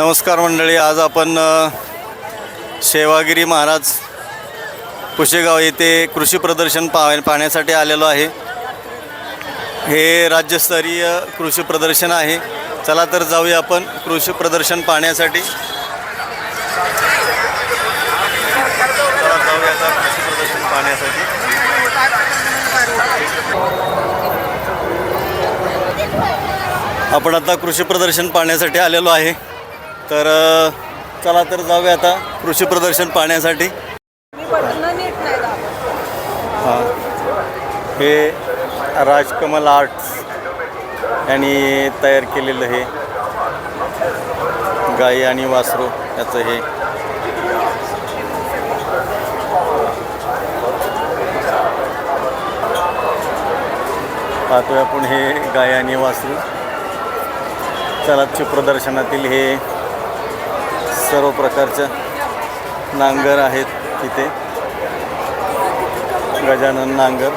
नमस्कार मंडळी आज आपण सेवागिरी शेवागिरी महाराज कुशेगाव येथे कृषी प्रदर्शन पाह पाहण्यासाठी आलेलो आहे. हे राज्यस्तरीय कृषी प्रदर्शन आहे. चला तर जाऊया आपण कृषी प्रदर्शन पाहण्यासाठी. चला जाऊया आता कृषी प्रदर्शन पाहण्यासाठी. आपण आता कृषी प्रदर्शन पाहण्यासाठी आलेलो आहे. तर चला तर जाऊया आता कृषी प्रदर्शन पाहण्यासाठी. हां. हे राजकमल आर्ट्स यांनी तयार केलेलं हे. गाई आणि वासरू याचं हे. पाहतोय आपण हे गाय आणि वासरू. चलाची प्रदर्शनातील हे सर्व प्रकारच्या नांगर आहेत तिथे. गजानन नांगर.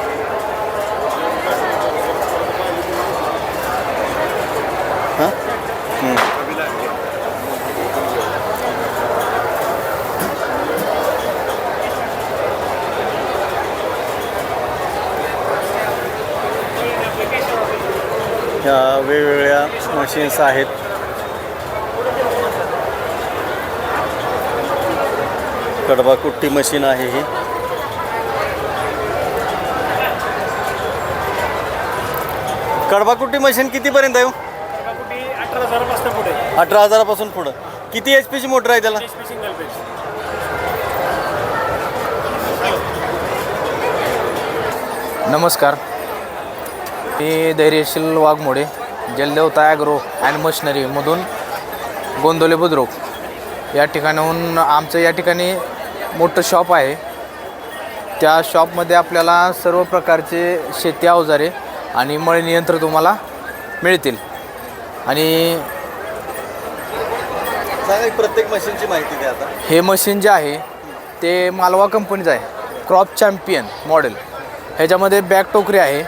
हां? हं. ह्या वेगवेगळ्या मशीन्स आहेत. कडबा कुट्टी मशीन आहे ही. कडबा कुट्टी मशीन कितीपर्यंत आहे हो? अठरा हजारापासून पुढे. अठरा हजारापासून पुढं. किती एच पीची मोटर आहे त्याला? सिंगल पेज नमस्कार. मी धैर्यशील वाघमोडे जलदेवता ॲग्रो अँड मशिनरीमधून गोंदवले बुद्रुक. या ठिकाणाहून आमचं या ठिकाणी मोठं शॉप आहे. त्या शॉपमध्ये आपल्याला सर्व प्रकारचे शेती अवजारे आणि मळणी यंत्र तुम्हाला मिळतील. आणि प्रत्येक मशीनची माहिती द्या आता. हे मशीन जे आहे ते मालवा कंपनीचं आहे. क्रॉप चॅम्पियन मॉडेल ह्याच्यामध्ये बॅक टोकरी आहे.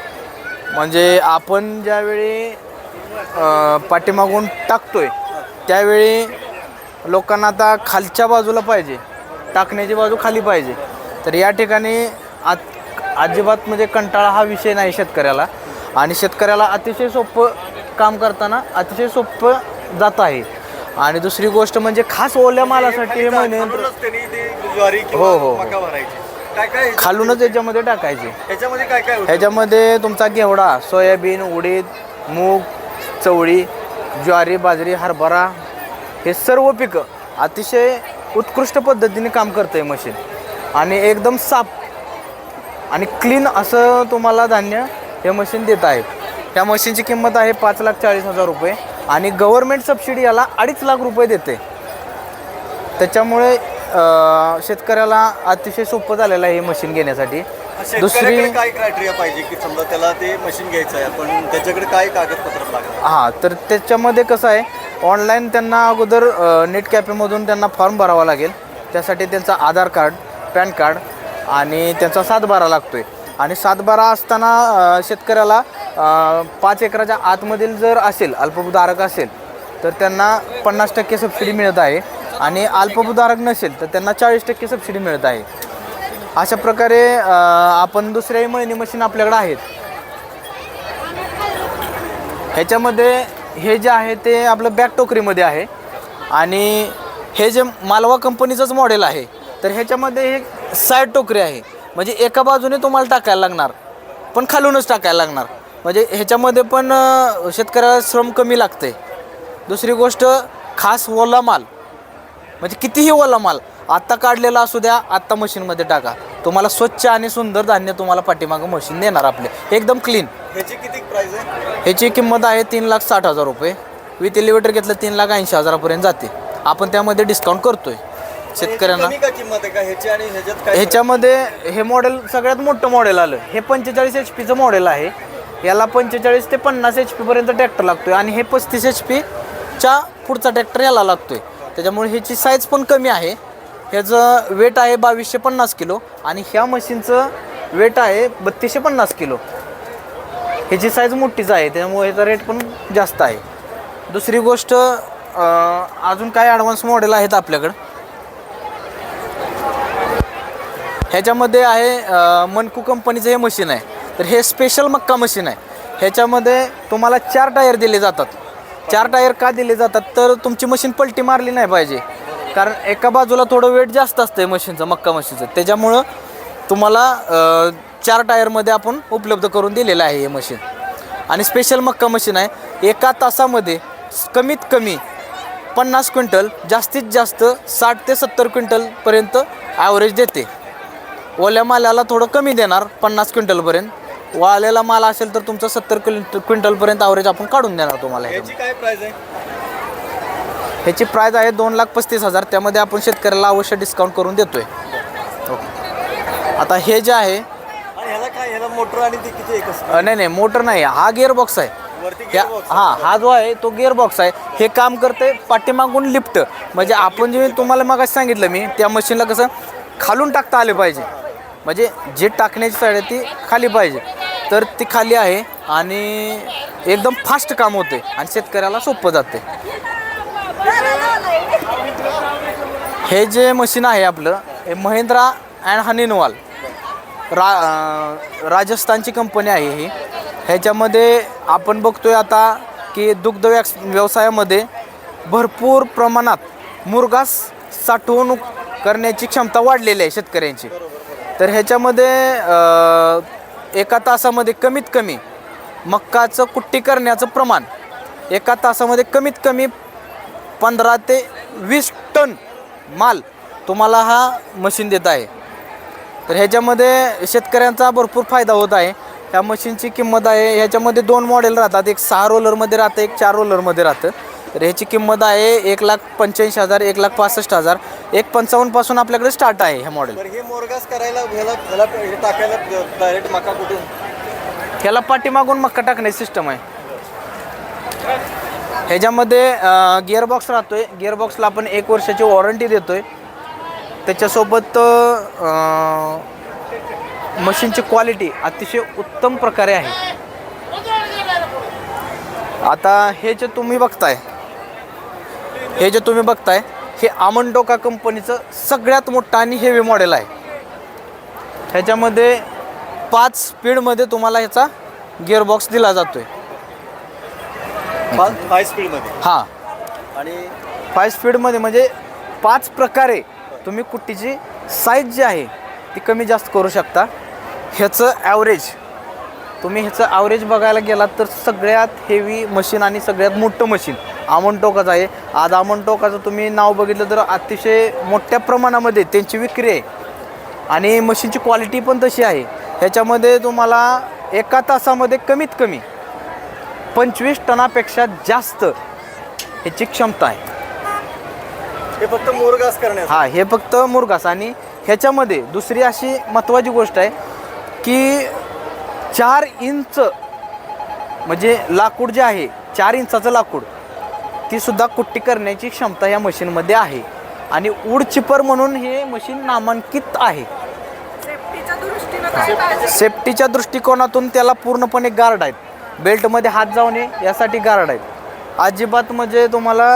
म्हणजे आपण ज्यावेळी पाठीमागून टाकतोय त्यावेळी लोकांना आता खालच्या बाजूला पाहिजे. टाकण्याची बाजू खाली पाहिजे. तर या ठिकाणी आत अजिबात म्हणजे कंटाळा हा विषय नाही शेतकऱ्याला. आणि शेतकऱ्याला अतिशय सोपं काम करताना अतिशय सोपं जात आहे. आणि दुसरी गोष्ट म्हणजे खास ओल्या मालासाठी हे महिने हो, हो, हो. खालूनच याच्यामध्ये टाकायचे. याच्यामध्ये काय काय ह्याच्यामध्ये तुमचा घेवडा सोयाबीन उडीद मूग चवळी ज्वारी बाजरी हरभरा हे सर्व पिकं अतिशय उत्कृष्ट पद्धतीने काम करतं आहे मशीन. आणि एकदम साफ आणि क्लीन असं तुम्हाला धान्य हे मशीन देत आहे. त्या मशीनची किंमत आहे पाच लाख चाळीस हजार रुपये आणि गव्हर्मेंट सबसिडी याला अडीच लाख रुपये देते. त्याच्यामुळे शेतकऱ्याला अतिशय सोपं झालेलं आहे हे मशीन घेण्यासाठी. दुसरी काय क्रायटेरिया पाहिजे की समजा त्याला ते मशीन घ्यायचं आहे पण त्याच्याकडे काय कागदपत्र लागतात? हां तर त्याच्यामध्ये कसं आहे ऑनलाईन त्यांना अगोदर नेट कॅफेमधून त्यांना फॉर्म भरावा लागेल. त्यासाठी त्यांचा आधार कार्ड पॅन कार्ड आणि त्यांचा सातबारा लागतो आहे आणि सातबारा असताना शेतकऱ्याला पाच एकराच्या आतमधील जर असेल अल्पभूधारक असेल तर त्यांना पन्नास टक्के सबसिडी मिळत आहे. आणि अल्पभूधारक नसेल तर त्यांना चाळीस टक्के सबसिडी मिळत आहे. अशा प्रकारे आपण दुसऱ्याही मळणी मशीन आपल्याकडे आहेत. ह्याच्यामध्ये हे जे आहे ते आपलं बॅक टोकरीमध्ये आहे. आणि हे जे मालवा कंपनीचंच मॉडेल आहे तर ह्याच्यामध्ये हे साईड टोकरी आहे. म्हणजे एका बाजूने तुम्हाला टाकायला लागणार पण खालूनच टाकायला लागणार. म्हणजे ह्याच्यामध्ये पण शेतकऱ्याला श्रम कमी लागते. दुसरी गोष्ट खास ओला माल. म्हणजे कितीही ओला माल आत्ता काढलेला असू द्या आत्ता मशीनमध्ये टाका. तुम्हाला स्वच्छ आणि सुंदर धान्य तुम्हाला पाठीमागं मशीन देणार आपले. एकदम क्लीन ह्याची किती प्राइस आहे? ह्याची किंमत आहे तीन लाख साठ हजार रुपये. विथ एलिव्हेटर घेतलं तीन लाख ऐंशी हजारापर्यंत जाते. आपण त्यामध्ये डिस्काउंट करतोय. शेतकऱ्यांना. ह्याच्यामध्ये हे मॉडेल सगळ्यात मोठं मॉडेल आलं. हे पंचेचाळीस एच पीचं मॉडेल आहे. याला पंचेचाळीस ते पन्नास एच पीपर्यंत ट्रॅक्टर लागतोय आणि हे पस्तीस एच पीच्या पुढचा ट्रॅक्टर याला लागतोय. त्याच्यामुळे ह्याची साईज पण कमी आहे. ह्याचं वेट आहे बावीसशे पन्नास किलो आणि ह्या मशीनचं वेट आहे बत्तीसशे पन्नास किलो. ह्याची साईज मोठीच आहे त्यामुळे ह्याचा रेट पण जास्त आहे. दुसरी गोष्ट अजून काय ॲडव्हान्स मॉडेल आहेत आपल्याकडं? ह्याच्यामध्ये आहे मनकू कंपनीचं हे मशीन आहे. तर हे स्पेशल मक्का मशीन आहे. ह्याच्यामध्ये तुम्हाला चार टायर दिले जातात. चार टायर का दिले जातात? तर तुमची मशीन पलटी मारली नाही पाहिजे. कारण एका बाजूला थोडं वेट जास्त असतं मशीनचं मक्का मशीनचं. त्याच्यामुळं तुम्हाला चार टायरमध्ये आपण उपलब्ध करून दिलेलं आहे हे मशीन. आणि स्पेशल मक्का मशीन आहे. एका तासामध्ये कमीत कमी पन्नास क्विंटल जास्तीत जास्त साठ ते सत्तर क्विंटलपर्यंत ॲव्हरेज देते. ओल्या मालाला थोडं कमी देणार पन्नास क्विंटलपर्यंत वाळलेला माल असेल तर तुमचं सत्तर क्विंटल क्विंटलपर्यंत ॲव्हरेज आपण काढून देणार तुम्हाला. काय प्राइस आहे? ह्याची प्राईज आहे दोन लाख पस्तीस हजार. त्यामध्ये आपण शेतकऱ्याला अवश्य डिस्काउंट करून देतोय. ओके आता हे जे आहे ह्याला काय ह्याला मोटर आणि ते किती एकच? अ, नाही नाही मोटर नाही हा गिअर बॉक्स आहे. वरती ह्या gearbox हा हा जो आहे तो गिअर बॉक्स आहे. हे काम करते पाठीमागून लिफ्ट म्हणजे आपण जे तुम्हाला मग सांगितलं मी त्या मशीनला कसं खालून टाकता आले पाहिजे. म्हणजे जे टाकण्याची साईड आहे ती खाली पाहिजे. तर ती खाली आहे आणि एकदम फास्ट काम होते आणि शेतकऱ्याला सोपं जाते हे जे मशीन आहे आपलं हे महिंद्रा अँड हनीनवाल. रा राजस्थानची कंपनी आहे ही. ह्याच्यामध्ये आपण बघतोय आता की दुग्ध व्यक्स व्यवसायामध्ये भरपूर प्रमाणात मुरगास साठवणूक करण्याची क्षमता वाढलेली आहे शेतकऱ्यांची. तर ह्याच्यामध्ये एका तासामध्ये कमीत कमी मक्काचं कुट्टी करण्याचं प्रमाण एका तासामध्ये कमीत कमी पंधरा ते वीस टन माल तुम्हाला हा मशीन देत आहे. तर ह्याच्यामध्ये शेतकऱ्यांचा भरपूर फायदा होत आहे. ह्या मशीनची किंमत आहे ह्याच्यामध्ये दोन मॉडेल राहतात. एक सहा रोलरमध्ये राहतं एक चार रोलरमध्ये राहतं. तर ह्याची किंमत आहे एक लाख पंच्याऐंशी हजार एक लाख पासष्ट हजार. एक पंचावन्नपासून आपल्याकडे स्टार्ट आहे ह्या मॉडेल हे मोरगास करायला ह्याला ह्याला हे टाकायला डायरेक्ट मका कुठून? ह्याला पाठीमागून मक्का टाकण्याची सिस्टम आहे. ह्याच्यामध्ये गिअरबॉक्स आहे गिअरबॉक्सला आपण एक वर्षाची वॉरंटी देतो आहे त्याच्यासोबत मशीनची क्वालिटी अतिशय उत्तम प्रकारे आहे. आता हे जे तुम्ही बघताय हे जे तुम्ही बघताय हे आमंडोका कंपनीचं सगळ्यात मोठं आणि हेवी मॉडेल आहे. ह्याच्यामध्ये पाच स्पीडमध्ये तुम्हाला ह्याचा गिअरबॉक्स दिला जातो आहे जातोय हाय स्पीडमध्ये हां. आणि फाय स्पीडमध्ये म्हणजे पाच प्रकारे तुम्ही कुट्टीची साईज जी आहे ती कमी जास्त करू शकता. ह्याचं ॲव्हरेज तुम्ही ह्याचं ॲव्हरेज बघायला गेलात तर सगळ्यात हेवी मशीन आणि सगळ्यात मोठं मशीन आमनटोकाचं आहे. आज आमनटोकाचं तुम्ही नाव बघितलं तर अतिशय मोठ्या प्रमाणामध्ये त्यांची विक्री आहे. आणि मशीनची क्वालिटी पण तशी आहे. ह्याच्यामध्ये तुम्हाला एका तासामध्ये कमीत कमी पंचवीस टनापेक्षा जास्त ह्याची क्षमता आहे. हे फक्त मोरगास करण्यास हा हे फक्त मुरघास. आणि ह्याच्यामध्ये दुसरी अशी महत्त्वाची गोष्ट आहे की चार इंच म्हणजे लाकूड जे आहे चार इंचाचं लाकूड ती सुद्धा कुट्टी करण्याची क्षमता या मशीनमध्ये आहे. आणि उड चिपर म्हणून हे मशीन नामांकित आहे. सेफ्टीच्या दृष्टिकोनातून त्याला पूर्णपणे गार्ड आहेत. बेल्टमध्ये हात जाऊ नये यासाठी गार्ड आहेत. अजिबात म्हणजे तुम्हाला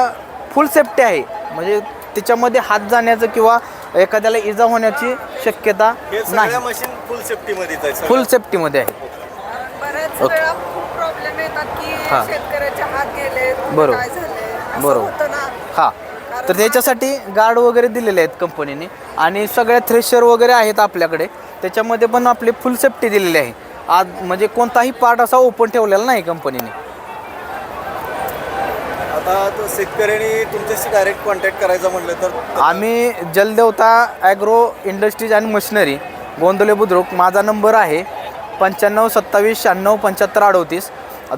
फुल सेफ्टी आहे. म्हणजे त्याच्यामध्ये हात जाण्याचं किंवा एखाद्याला इजा होण्याची शक्यता नाही. मशीन फुल सेफ्टीमध्येच आहे. फुल सेफ्टीमध्ये आहे ओके. हा. शेतकऱ्याचे हात गेले बरोबर. काय झाले असं बरोबर. होतं ना. हां. तर त्याच्यासाठी गार्ड वगैरे दिलेले आहेत कंपनीने आणि सगळ्या थ्रेशर वगैरे आहेत आपल्याकडे. त्याच्यामध्ये पण आपली फुल सेफ्टी दिलेली आहे. आज म्हणजे कोणताही पार्ट असा ओपन ठेवलेला नाही कंपनीने आता तो शेतकऱ्यांनी तुमच्याशी डायरेक्ट कॉन्टॅक्ट करायचा म्हटलं तर आम्ही Jaldevata agro industries and machinery Gondale Budruk माझा नंबर आहे पंच्याण्णव सत्तावीस शहाण्णव पंच्याहत्तर अडोतीस.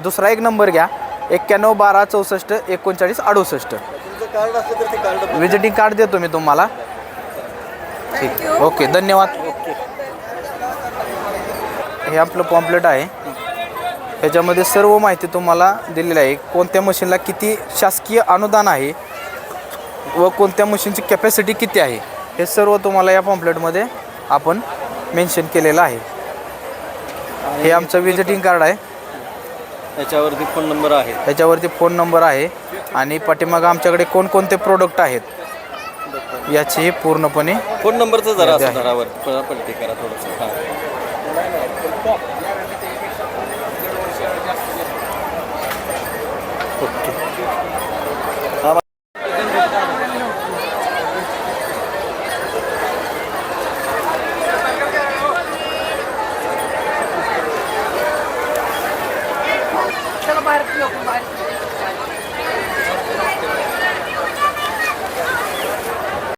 दुसरा एक नंबर घ्या एक्क्याण्णव बारा चौसष्ट एकोणचाळीस अडुसष्ट. तुमचं कार्ड असलं तर ते कार्ड व्हिजिटिंग कार्ड देतो मी तुम्हाला. ठीक. ओके धन्यवाद. हे आपलं पॉम्पलेट आहे. ह्याच्यामध्ये सर्व माहिती तुम्हाला दिलेली आहे. कोणत्या मशीनला किती शासकीय अनुदान आहे व कोणत्या मशीनची कॅपॅसिटी किती आहे हे सर्व तुम्हाला या पॉम्पलेटमध्ये आपण मेन्शन केलेलं आहे. हे आमचं व्हिजिटिंग कार्ड आहे. याच्यावरती फोन नंबर आहे. त्याच्यावरती फोन नंबर आहे. आणि पाठीमागं आमच्याकडे कोणकोणते प्रोडक्ट आहेत याची पूर्णपणे फोन नंबरचं जरा द्या. असं धरावर प- पलटी करा थोडंसं. हां. ओके